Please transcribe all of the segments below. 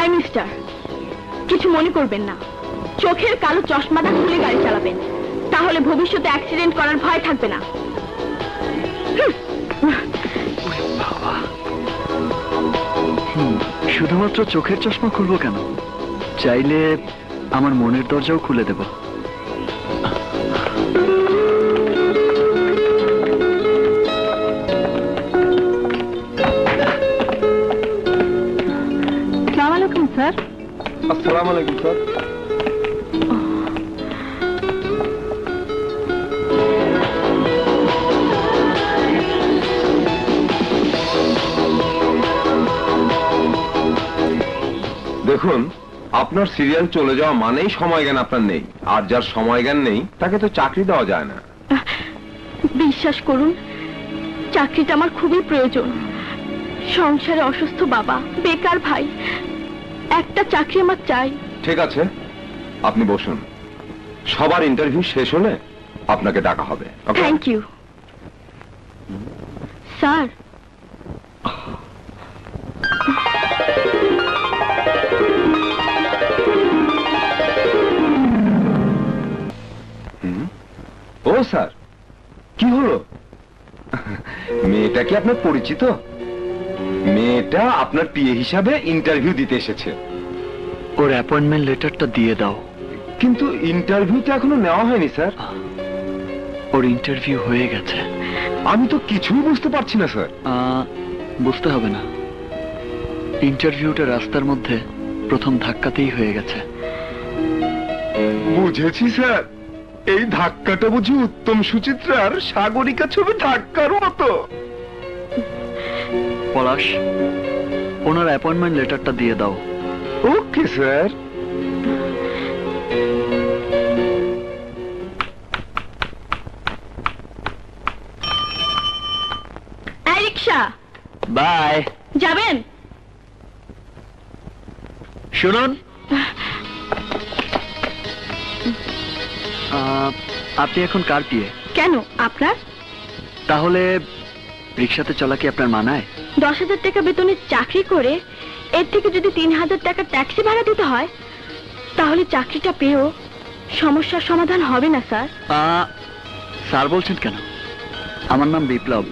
I mister. কিছু মনে করবেন না। চোখের কালো চশমাটা খুলে গাড়ি চালাবেন। তাহলে ভবিষ্যতে অ্যাক্সিডেন্ট করার ভয় থাকবে না। শুধুমাত্র চোখের চশমা খুলবো কেন? চাইলে আমার মনের দরজাও খুলে দেব। স্যার? আসসালামু আলাইকুম স্যার। দেখুন আপনার সিরিয়াল চলে যাওয়া মানেই সময় জ্ঞান আপনার নেই। আর যার সময় জ্ঞান নেই তাকে তো চাকরি দেওয়া যায় না। বিশ্বাস করুন চাকরিটা আমার খুবই প্রয়োজন। সংসারে অসুস্থ বাবা বেকার ভাই একটা চাকরি আমার চাই। ঠিক আছে আপনি বসুন। সবার ইন্টারভিউ শেষ হলে আপনাকে ডাকা হবে থ্যাংক ইউ স্যার। ও স্যার কি হলো? মেয়েটা কি আপনার পরিচিত? মেয়েটা আপনার পিএ হিসাবে ইন্টারভিউ দিতে এসেছে। ওর অ্যাপয়েন্টমেন্ট লেটারটা দিয়ে দাও। কিন্তু ইন্টারভিউ তো এখনও নেওয়া হয়নি স্যার। ওর ইন্টারভিউ হয়ে গেছে। আমি তো কিছুই বুঝতে পারছি না স্যার। বুঝতে হবে না। ইন্টারভিউটা রাস্তার মধ্যে প্রথম ধাক্কাতেই হয়ে গেছে। বুঝেছি স্যার। এই ধাক্কাটা বুঝি উত্তম সুচিত্রার সাগরিকা ছবি ধাক্কার মতো। পলাশ ওনার অ্যাপয়েন্টমেন্ট লেটারটা দিয়ে দাও। Okay sir. রিক্সা বাই। যাবেন? শুনুন। আহ, আপনি এখন কার পিয়ে? কেন আপনার? তাহলে রিক্সাতে চলা কি আপনার মানায়? দশ হাজার টাকা বেতনের চাকরি করে এর থেকে যদি তিন হাজার টাকা ট্যাক্সি ভাড়া দিতে হয় তাহলে চাকরিটা পেয়েও সমস্যার সমাধান হবে না স্যার। স্যার বলছেন কেন? আমার নাম বিপ্লব।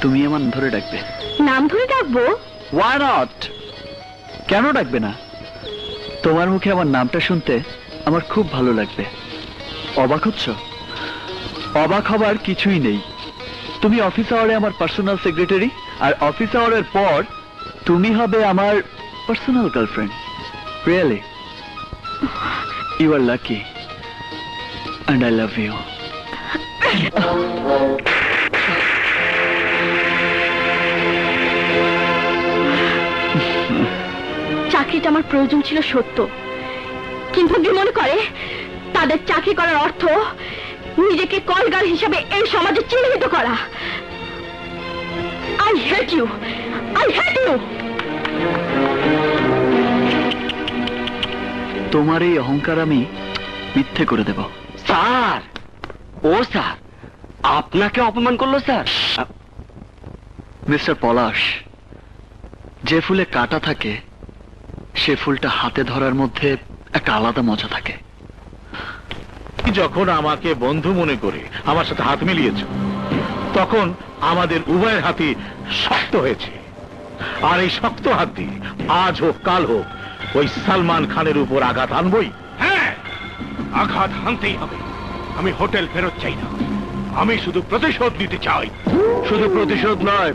তুমি আমার ধরে ডাকবে। নাম ধরে ডাকবো? ওয়াই নট কেন ডাকবে না? তোমার মুখে আমার নামটা শুনতে আমার খুব ভালো লাগবে। অবাক হচ্ছ? অবাক হবার কিছুই নেই। তুমি অফিস আওয়ারে আমার পার্সোনাল সেক্রেটারি আর অফিস আওয়ারের পর তুমি হবে আমার personal girlfriend really you are lucky and I love you চাকরিটা আমার প্রয়োজন ছিল সত্য। কিন্তু মনে করে, তাদের চাকরি করার অর্থ নিজেকে কলগার হিসাবে এই সমাজে চিহ্নিত করা। I hate you I hate you তোমার এই অহংকার আমি মিথ্যে করে দেব। স্যার! ও স্যার আপনাকে অপমান করল স্যার। মিস্টার পলাশ যে ফুলে কাটা থাকে সে ফুলটা হাতে ধরার মধ্যে একটা আলাদা মজা থাকে। যখন আমাকে বন্ধু মনে করে আমার সাথে হাত মিলিয়েছ তখন আমাদের উভয়ের হাতই শক্ত হয়েছে। আর এই শক্ত হাত দিয়ে আজ হোক কাল হোক ওই সালমান খানের উপর আঘাত আনবই। হ্যাঁ আঘাত হানতেই হবে। আমি হোটেল ফেরত চাই না। আমি শুধু প্রতিশোধ নিতে চাই। শুধু প্রতিশোধ নয়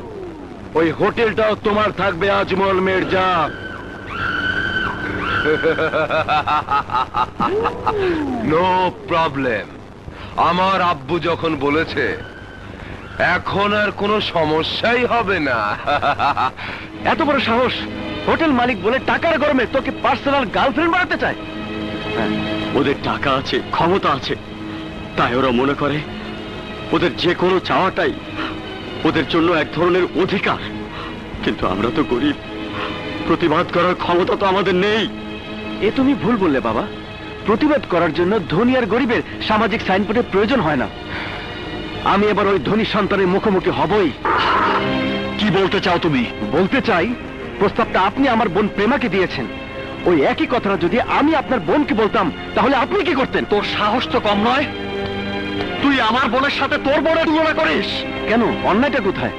ওই হোটেলটাও তোমার থাকবে আজমল মির্জা। নো প্রবলেম আমার আব্বু যখন বলেছে, এখন আর কোনো সমস্যাই হবে না। এত বড় সাহস। হোটেল মালিক বলে টাকার গরমে তোকে পার্সোনাল গার্লফ্রেন্ড বানাতে চায়। ওদের টাকা আছে, ক্ষমতা আছে। তাই ওরা মনে করে, ওদের যে কোনো চাওয়াটাই ওদের জন্য এক ধরনের অধিকার। কিন্তু আমরা তো গরিব। প্রতিবাদ করার ক্ষমতা তো আমাদের নেই। এ তুমি ভুল বললে বাবা। প্রতিবাদ করার জন্য ধনী আর গরিবের সামাজিক সাইনবোর্ডের প্রয়োজন হয় না। আমি এবার ওই ধনী সন্তানের মুখোমুখি হবই। কি বলতে চাও তুমি? বলতে চাই প্রস্তাবটা আপনি আমার বোন প্রেমাকে দিয়েছেন। ওই একই কথাটা যদি আমি আপনার বোনকে বলতাম তাহলে আপনি কি করতেন? তোর সাহস তো কম নয়। তুই আমার বোনের সাথে তোর বোনের তুলনা করিস। কেন? অন্যায়টা কোথায়?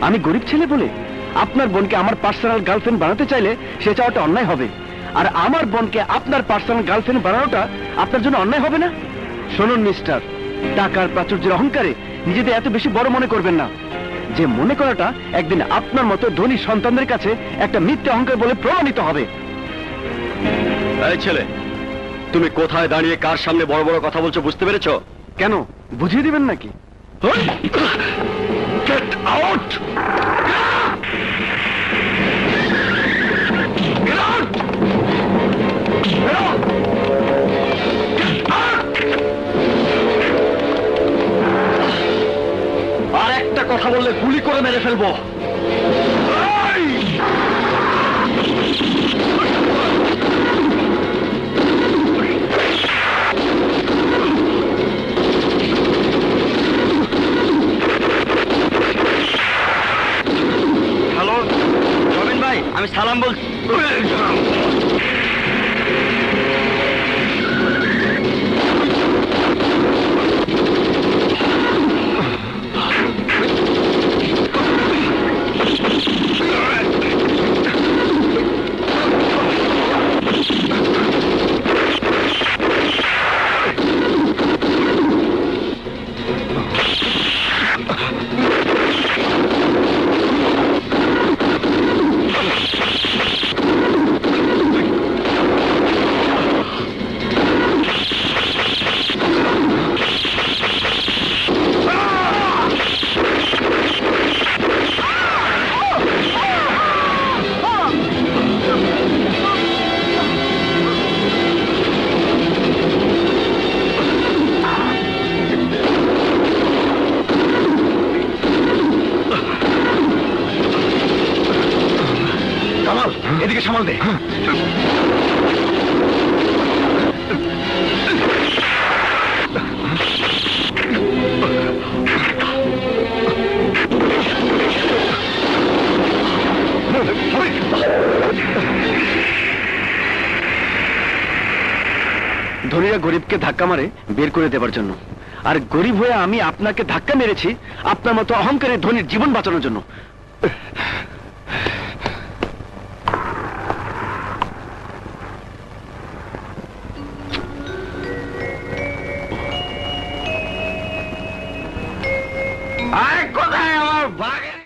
আমি গরিব ছেলে বলে আপনার বোনকে আমার পার্সোনাল গার্লফ্রেন্ড বানাতে চাইলে সে চাওয়াটা অন্যায় হবে। আর আমার বোনকে আপনার পার্সোনাল গার্লফ্রেন্ড বানানোটা আপনার জন্য অন্যায় হবে না? শুনুন মিস্টার টাকার প্রাচুর্যের অহংকারে নিজেদের এত বেশি বড় মনে করবেন না। যে মনে করাটা একদিন আপনার মতো ধনী সন্তানদের কাছে একটা মিথ্যে অহংকার বলে প্রমাণিত হবে। এই ছেলে তুমি কোথায় দাঁড়িয়ে কার সামনে বড় বড় কথা বলছো বুঝতে পেরেছ? কেন? বুঝিয়ে দিবেন নাকি? গেট আউট আমি সালাম বলছি। এদিকে সামাল দে। ধনীরা গরিবকে ধাক্কা মারে বের করে দেবার জন্য। আর গরিব হয়ে আমি আপনাকে ধাক্কা মেরেছি আপনার মতো অহংকারে ধনীর জীবন বাঁচানোর জন্য।